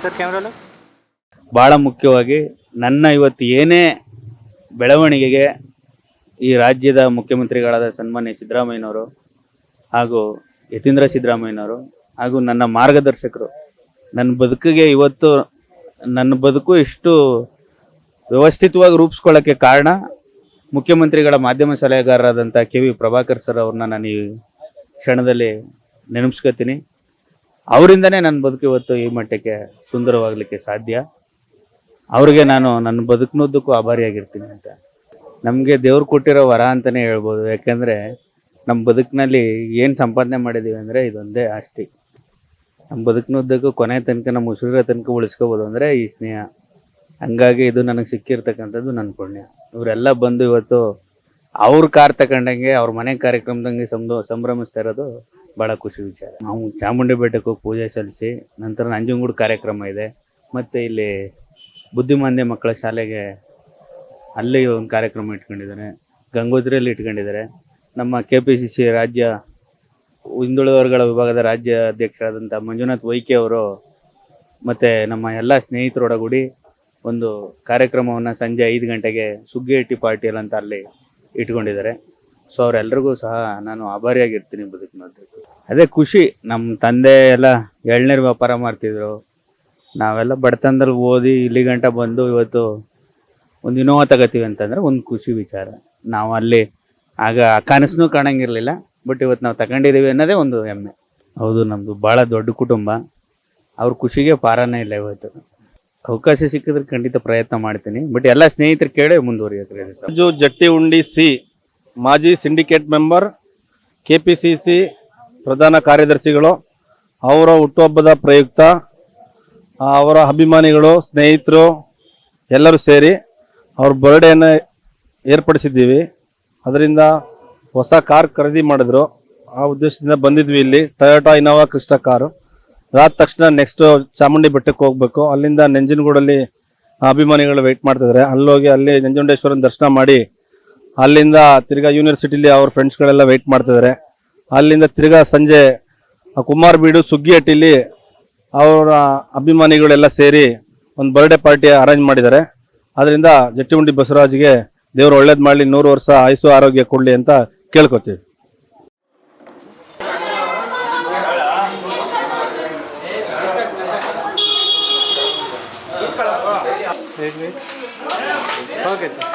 Sir ಕ್ಯಾಮ್ರಲ್ಲ ಭಾಳ ಮುಖ್ಯವಾಗಿ ನನ್ನ ಇವತ್ತು ಏನೇ ಬೆಳವಣಿಗೆಗೆ ಈ ರಾಜ್ಯದ ಮುಖ್ಯಮಂತ್ರಿಗಳಾದ ಸನ್ಮಾನ್ಯ ಸಿದ್ದರಾಮಯ್ಯನವರು ಹಾಗೂ ಯತೀಂದ್ರ ಸಿದ್ದರಾಮಯ್ಯನವರು ಹಾಗೂ ನನ್ನ ಮಾರ್ಗದರ್ಶಕರು ನನ್ನ ಬದುಕಿಗೆ ಇವತ್ತು ನನ್ನ ಬದುಕು ಇಷ್ಟು ವ್ಯವಸ್ಥಿತವಾಗಿ ರೂಪಿಸ್ಕೊಳ್ಳೋಕ್ಕೆ ಕಾರಣ ಮುಖ್ಯಮಂತ್ರಿಗಳ ಮಾಧ್ಯಮ ಸಲಹೆಗಾರರಾದಂಥ ಕೆ ವಿ ಪ್ರಭಾಕರ್ ಸರ್ ಅವ್ರನ್ನ ನಾನು ಈ ಕ್ಷಣದಲ್ಲಿ ನೆನಪಿಸ್ಕೊತೀನಿ. ಅವರಿಂದನೇ ನನ್ನ ಬದುಕು ಇವತ್ತು ಈ ಮಟ್ಟಕ್ಕೆ ಸುಂದರವಾಗಲಿಕ್ಕೆ ಸಾಧ್ಯ. ಅವ್ರಿಗೆ ನಾನು ನನ್ನ ಬದುಕಿನೋದಕ್ಕೂ ಆಭಾರಿಯಾಗಿರ್ತೀನಿ ಅಂತ. ನಮಗೆ ದೇವ್ರು ಕೊಟ್ಟಿರೋ ವರ ಅಂತಲೇ ಹೇಳ್ಬೋದು. ಯಾಕೆಂದರೆ ನಮ್ಮ ಬದುಕಿನಲ್ಲಿ ಏನು ಸಂಪಾದನೆ ಮಾಡಿದ್ದೀವಿ ಅಂದರೆ ಇದೊಂದೇ ಆಸ್ತಿ. ನಮ್ಮ ಬದುಕಿನೋದಕ್ಕೂ ಕೊನೆ ತನಕ, ನಮ್ಮ ಉಸಿರ ತನಕ ಉಳಿಸ್ಕೋಬೋದು ಅಂದರೆ ಈ ಸ್ನೇಹ. ಹಂಗಾಗಿ ಇದು ನನಗೆ ಸಿಕ್ಕಿರ್ತಕ್ಕಂಥದ್ದು ನನ್ನ ಪುಣ್ಯ. ಇವರೆಲ್ಲ ಬಂದು ಇವತ್ತು ಅವ್ರ ಕಾರ್ ತಗೊಂಡಂಗೆ ಅವ್ರ ಮನೆ ಕಾರ್ಯಕ್ರಮದಂಗೆ ಸಂಭ್ರ ಸಂಭ್ರಮಿಸ್ತಾ ಇರೋದು ಭಾಳ ಖುಷಿ ವಿಚಾರ. ನಾವು ಚಾಮುಂಡಿ ಬೆಟ್ಟಕ್ಕೆ ಹೋಗಿ ಪೂಜೆ ಸಲ್ಲಿಸಿ ನಂತರ ನಂಜನಗೂಡು ಕಾರ್ಯಕ್ರಮ ಇದೆ. ಮತ್ತು ಇಲ್ಲಿ ಬುದ್ಧಿಮಾಂದ್ಯ ಮಕ್ಕಳ ಶಾಲೆಗೆ ಅಲ್ಲಿ ಒಂದು ಕಾರ್ಯಕ್ರಮ ಇಟ್ಕೊಂಡಿದ್ದಾರೆ. ಗಂಗೋತ್ರಿಯಲ್ಲಿ ಇಟ್ಕೊಂಡಿದ್ದಾರೆ. ನಮ್ಮ ಕೆ ಪಿ ಸಿ ಸಿ ರಾಜ್ಯ ಹಿಂದುಳಿದ ವರ್ಗಗಳ ವಿಭಾಗದ ರಾಜ್ಯ ಅಧ್ಯಕ್ಷರಾದಂಥ ಮಂಜುನಾಥ್ ವೈಕೆ ಅವರು ಮತ್ತು ನಮ್ಮ ಎಲ್ಲ ಸ್ನೇಹಿತರೊಡಗೂಡಿ ಒಂದು ಕಾರ್ಯಕ್ರಮವನ್ನು ಸಂಜೆ ಐದು ಗಂಟೆಗೆ ಸುಗ್ಗಿಹಟ್ಟಿ ಪಾರ್ಟಿಯಲ್ಲಿ ಅಂತ ಅಲ್ಲಿ ಇಟ್ಕೊಂಡಿದ್ದಾರೆ. ಸೊ ಅವರೆಲ್ಲರಿಗೂ ಸಹ ನಾನು ಆಭಾರಿಯಾಗಿರ್ತೀನಿ ಬದುಕಿನದ್ದು ಅದೇ ಖುಷಿ ನಮ್ಮ ತಂದೆ ಎಲ್ಲ ಎಳ್ನೀರು ವ್ಯಾಪಾರ ಮಾಡ್ತಿದ್ರು. ನಾವೆಲ್ಲ ಬಡತನದಲ್ಲಿ ಓದಿ ಇಲ್ಲಿ ಗಂಟ ಬಂದು ಇವತ್ತು ಒಂದು ಇನೋವಾ ತಗೋತೀವಿ ಅಂತಂದ್ರೆ ಒಂದು ಖುಷಿ ವಿಚಾರ. ನಾವು ಅಲ್ಲಿ ಆಗ ಕನಸನ್ನು ಕಾಣಂಗಿರಲಿಲ್ಲ ಬಟ್ ಇವತ್ತು ನಾವು ತಗೊಂಡಿದ್ದೀವಿ ಅನ್ನೋದೇ ಒಂದು ಹೆಮ್ಮೆ. ಹೌದು ನಮ್ಮದು ಭಾಳ ದೊಡ್ಡ ಕುಟುಂಬ. ಅವ್ರ ಖುಷಿಗೆ ಪಾರನೇ ಇಲ್ಲ ಇವತ್ತು. ಅವಕಾಶ ಸಿಕ್ಕಿದ್ರೆ ಖಂಡಿತ ಪ್ರಯತ್ನ ಮಾಡ್ತೀನಿ. ಬಟ್ ಎಲ್ಲ ಸ್ನೇಹಿತರು ಕೇಳಿ ಮುಂದುವರಿಯುತ್ತೆ ರಾಜು ಜಟ್ಟಿ ಉಂಡಿ ಸಿ, ಮಾಜಿ ಸಿಂಡಿಕೇಟ್ ಮೆಂಬರ್, ಕೆಪಿಸಿಸಿ ಪ್ರಧಾನ ಕಾರ್ಯದರ್ಶಿಗಳು, ಅವರ ಹುಟ್ಟುಹಬ್ಬದ ಪ್ರಯುಕ್ತ ಅವರ ಅಭಿಮಾನಿಗಳು, ಸ್ನೇಹಿತರು, ಎಲ್ಲರೂ ಸೇರಿ ಅವ್ರ ಬರ್ಡೇನ ಏರ್ಪಡಿಸಿದ್ದೀವಿ. ಅದರಿಂದ ಹೊಸ ಕಾರ್ ಖರೀದಿ ಮಾಡಿದ್ರು. ಆ ಉದ್ದೇಶದಿಂದ ಬಂದಿದ್ವಿ ಇಲ್ಲಿ. Toyota Innova Crysta car. ಅದಾದ ತಕ್ಷಣ ನೆಕ್ಸ್ಟ್ ಚಾಮುಂಡಿ ಬೆಟ್ಟಕ್ಕೆ ಹೋಗ್ಬೇಕು. ಅಲ್ಲಿಂದ ನಂಜನಗೂಡಲ್ಲಿ ಅಭಿಮಾನಿಗಳು ವೆಯ್ಟ್ ಮಾಡ್ತಿದ್ದಾರೆ ಅಲ್ಲೋಗಿ ಅಲ್ಲಿ ನಂಜುಂಡೇಶ್ವರನ ದರ್ಶನ ಮಾಡಿ ಅಲ್ಲಿಂದ ತಿರ್ಗಾ ಯೂನಿವರ್ಸಿಟಿಲಿ ಅವ್ರ ಫ್ರೆಂಡ್ಸ್ಗಳೆಲ್ಲ ವೆಯ್ಟ್ ಮಾಡ್ತಿದ್ದಾರೆ ಅಲ್ಲಿಂದ ತಿರ್ಗಾ ಸಂಜೆ ಕುಮಾರ್ ಬೀಡು ಸುಗ್ಗಿಹಟ್ಟಿಲಿ ಅವರ ಅಭಿಮಾನಿಗಳೆಲ್ಲ ಸೇರಿ ಒಂದು ಬರ್ಡೇ ಪಾರ್ಟಿ ಅರೇಂಜ್ ಮಾಡಿದ್ದಾರೆ ಅದರಿಂದ ಜಟ್ಟಿಮುಂಡಿ ಬಸವರಾಜ್ಗೆ ದೇವ್ರು ಒಳ್ಳೇದು ಮಾಡಲಿ, ನೂರು ವರ್ಷ ಆಯುಸು ಆರೋಗ್ಯ ಕೊಡಲಿ ಅಂತ ಕೇಳ್ಕೊತೀವಿ. Okay sir